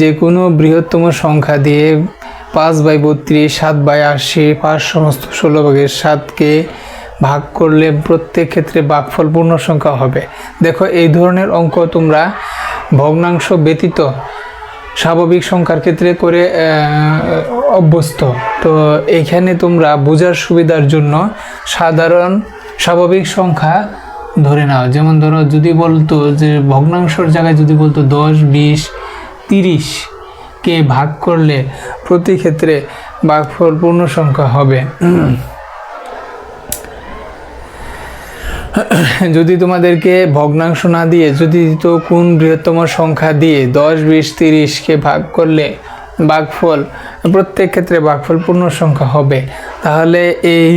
যে কোনো বৃহত্তম সংখ্যা দিয়ে পাঁচ বাই বত্রিশ, সাত বাই আশি, পাঁচ সমস্ত ষোলো ভাগের সাতকে ভাগ করলে প্রত্যেক ক্ষেত্রে ভাগফল পূর্ণ সংখ্যা হবে। দেখো, এই ধরনের অঙ্ক তোমরা ভগ্নাংশ ব্যতীত স্বাভাবিক সংখ্যার ক্ষেত্রে করে অভ্যস্ত। তো এইখানে তোমরা বোঝার সুবিধার জন্য সাধারণ স্বাভাবিক সংখ্যা ধরে নাও। যেমন ধরো, যদি বলতো যে ভগ্নাংশর জায়গায় যদি বলতো দশ, বিশ তিরিশ কে ভাগ করলে প্রতি ক্ষেত্রে ভাগফল পূর্ণ সংখ্যা হবে। যদি তোমাদেরকে ভগ্নাংশ না দিয়ে, যদি তো কোন বৃহত্তম সংখ্যা দিয়ে দশ, বিশ তিরিশকে ভাগ করলে ভাগফল প্রত্যেক ক্ষেত্রে ভাগফল পূর্ণ সংখ্যা হবে। তাহলে এই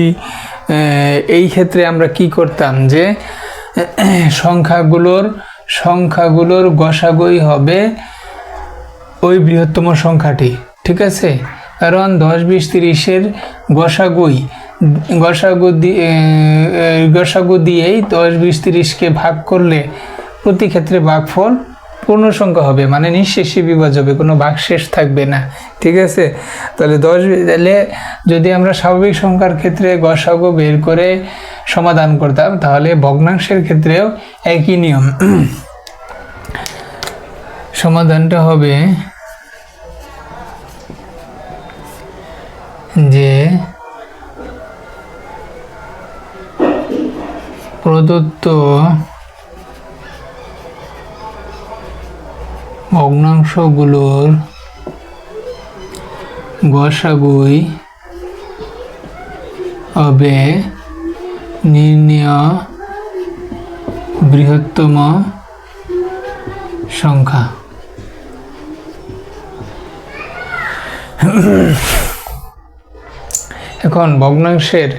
এই ক্ষেত্রে আমরা কি করতাম যে, সংখ্যাগুলোর সংখ্যাগুলোর গসাগই হবে ওই বৃহত্তম সংখ্যাটি, ঠিক আছে? কারণ দশ, বিশ, তিরিশের গসাগুই, গসাগু দিয়ে গসাগু দিয়েই দশ, বিশ, তিরিশকে ভাগ করলে প্রতি ক্ষেত্রে ভাগফল পূর্ণ সংখ্যা হবে মানে নিঃশেষে বিভাজ হবে, কোনো ভাগ শেষ থাকবে না, ঠিক আছে? তাহলে দশ, তাহলে যদি আমরা স্বাভাবিক সংখ্যার ক্ষেত্রে গসাগু বের করে সমাধান করতাম, তাহলে ভগ্নাংশের ক্ষেত্রেও একই নিয়ম। সমাধানটা হবে যে প্রদত্ত ভগ্নাংশগুলোর গসাগুই হবে নির্ণয় বৃহত্তম সংখ্যা। এখন ভগ্নাংশের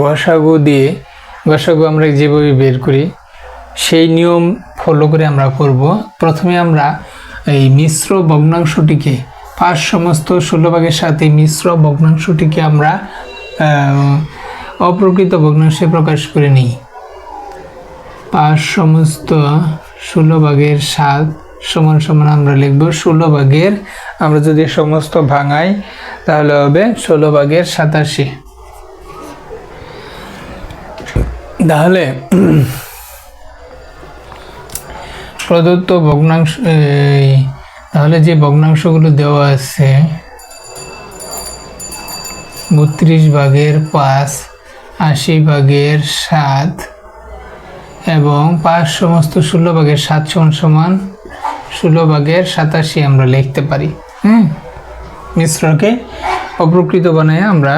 গসাগু দিয়ে গসাগু আমরা যেভাবে বের করি, সেই নিয়ম ফলো করে আমরা করব। প্রথমে আমরা এই মিশ্র ভগ্নাংশটিকে পাঁচ সমস্ত ষোলো ভাগের সাথে মিশ্র ভগ্নাংশটিকে আমরা অপ্রকৃত ভগ্নাংশে প্রকাশ করে নিই। পাঁচ সমস্ত ষোলো ভাগের সাত সমান সমান আমরা লিখব ষোলো ভাগের, আমরা যদি সমস্ত ভাঙাই, তাহলে হবে ষোলো ভাগের সাতাশি। তাহলে, প্রদত্ত ভগ্নাংশ তাহলে যে ভগ্নাংশগুলো দেওয়া আছে, বত্রিশ ভাগের পাঁচ, আশি ভাগের সাত, এবং পাঁচ সমস্ত ষোলো ভাগের সাত সমান সমান ষোলো ভাগের সাতাশি আমরা লিখতে পারি। হ্যাঁ মিশ্রকে অপ্রকৃত বানায় আমরা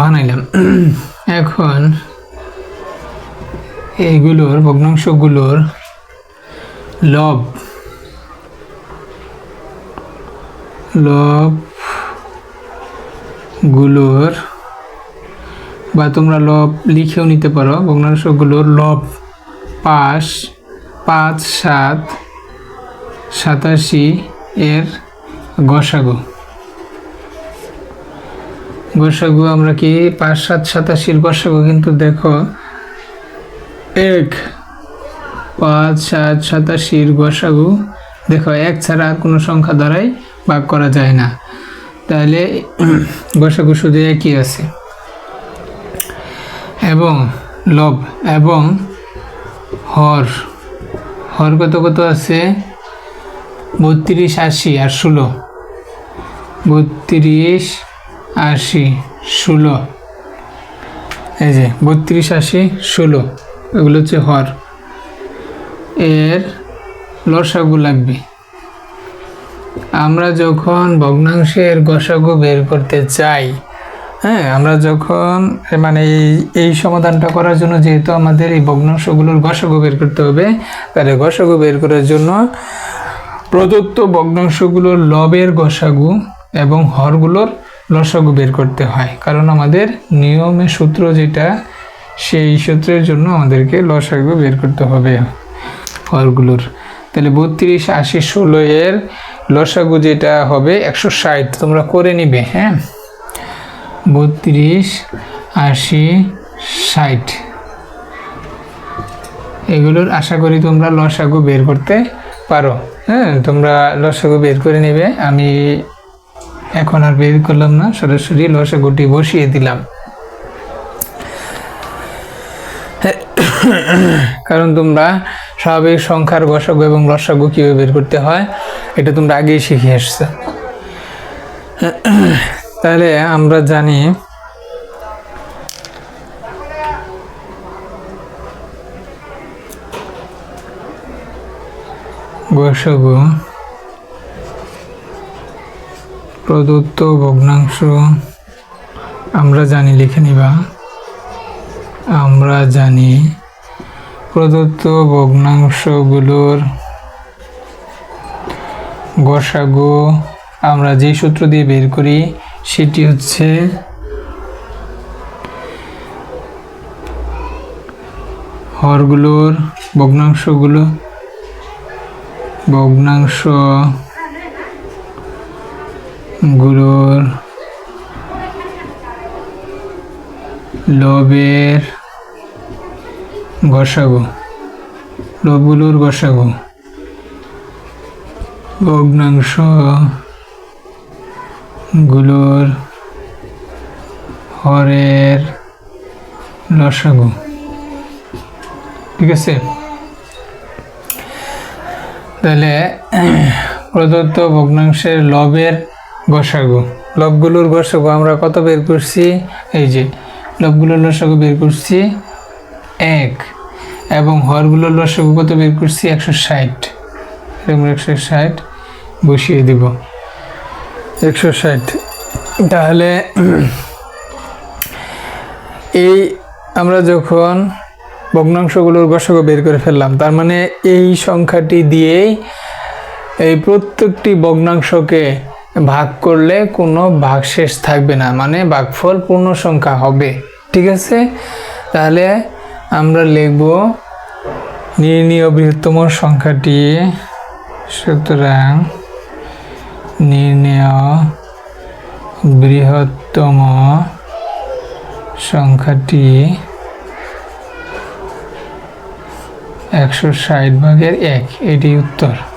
বানাইলাম। এখন এইগুলোর, ভগ্নাংশগুলোর লব লবগুলোর বা তোমরা লব লিখেও নিতে পারো, ভগ্নাংশগুলোর লব পাঁচ পাঁচ, সাত সাতাশি এর গসাগু। গসাগু আমরা কি পাঁচ সাত সাতাশির গসাগু? কিন্তু দেখো, এক, পাঁচ সাত সাতাশির গসাগু। দেখো, এক ছাড়া আর কোনো সংখ্যা দ্বারাই ভাগ করা যায় না। তাহলে গসাগু শুধু একই আছে। এবং লব এবং হর। হর কত কত আছে? বত্রিশ, আশি আর ষোলো। বত্রিশ, আশি, ষোলো। এই যে, বত্রিশ, আশি, ষোলো, এগুলো হচ্ছে হর। এর লসাগু লাগবে। আমরা যখন ভগ্নাংশের গসাগু বের করতে চাই হ্যাঁ আমরা যখন মানে এই এই সমাধানটা করার জন্য যেহেতু আমাদের এই ভগ্নাংশগুলোর গসাগু বের করতে হবে, তাহলে গসাগু বের করার জন্য প্রদত্ত ভগ্নাংশগুলোর লবের গসাগু এবং হরগুলোর লসাগু বের করতে হয়। কারণ আমাদের নিয়মের সূত্র যেটা, সেই সূত্রের জন্য আমাদেরকে লসাগু বের করতে হবে হরগুলোর। তাহলে বত্রিশ, আশি, ষোলো এর লসাগু যেটা হবে একশো ষাট। তোমরা করে নিবে হ্যাঁ? বত্রিশ, আশি, ষাট। এগুলোর আশা করি তোমরা লসাগু বের করতে পারো। হ্যাঁ তোমরা লসাগু বের করে নেবে। আমি এখন আর বের করলাম না, সরাসরি লসাগুটি বসিয়ে দিলাম। কারণ তোমরা স্বাভাবিক সংখ্যার গসাগু এবং লসাগু কীভাবে বের করতে হয়, এটা তোমরা আগেই শিখে আসছো তাহলে আমরা জানি গসাগু, প্রদত্ত ভগ্নাংশ, আমরা জানি লিখে নিবা। আমরা জানি প্রদত্ত ভগ্নাংশগুলোর গসাগু, আমরা যে সূত্র দিয়ে বের করি, সেটি হচ্ছে হরগুলোর ভগ্নাংশগুলো। ভগ্নাংশগুলোর লবের গসাগু লবগুলোর গসাগু। ভগ্নাংশগুলোর হরের লসাগু। ঠিক আছে? তাহলে প্রদত্ত ভগ্নাংশের লবের গসাগু লবগুলোর গসাগু আমরা কত বের করছি? এই যে, লবগুলোর লসাগু বের করছি এক এবং হরগুলোর লসাগু কত বের করছি? একশো ষাট। এরকম একশো ষাট বসিয়ে দিব। একশো ষাট। তাহলে এই আমরা যখন ভগ্নাংশগুলোর গসাগু বের করে ফেললাম। তার মানে এই সংখ্যাটি দিয়েই এই প্রত্যেকটি ভগ্নাংশকে ভাগ করলে কোনো ভাগশেষ থাকবে না মানে ভাগফল পূর্ণ সংখ্যা হবে। ঠিক আছে? তাহলে আমরা লিখব নির্ণীয় বৃহত্তম সংখ্যাটি, সুতরাং নির্ণেয় বৃহত্তম সংখ্যাটি একশো ষাট ভাগের এক এটি উত্তর।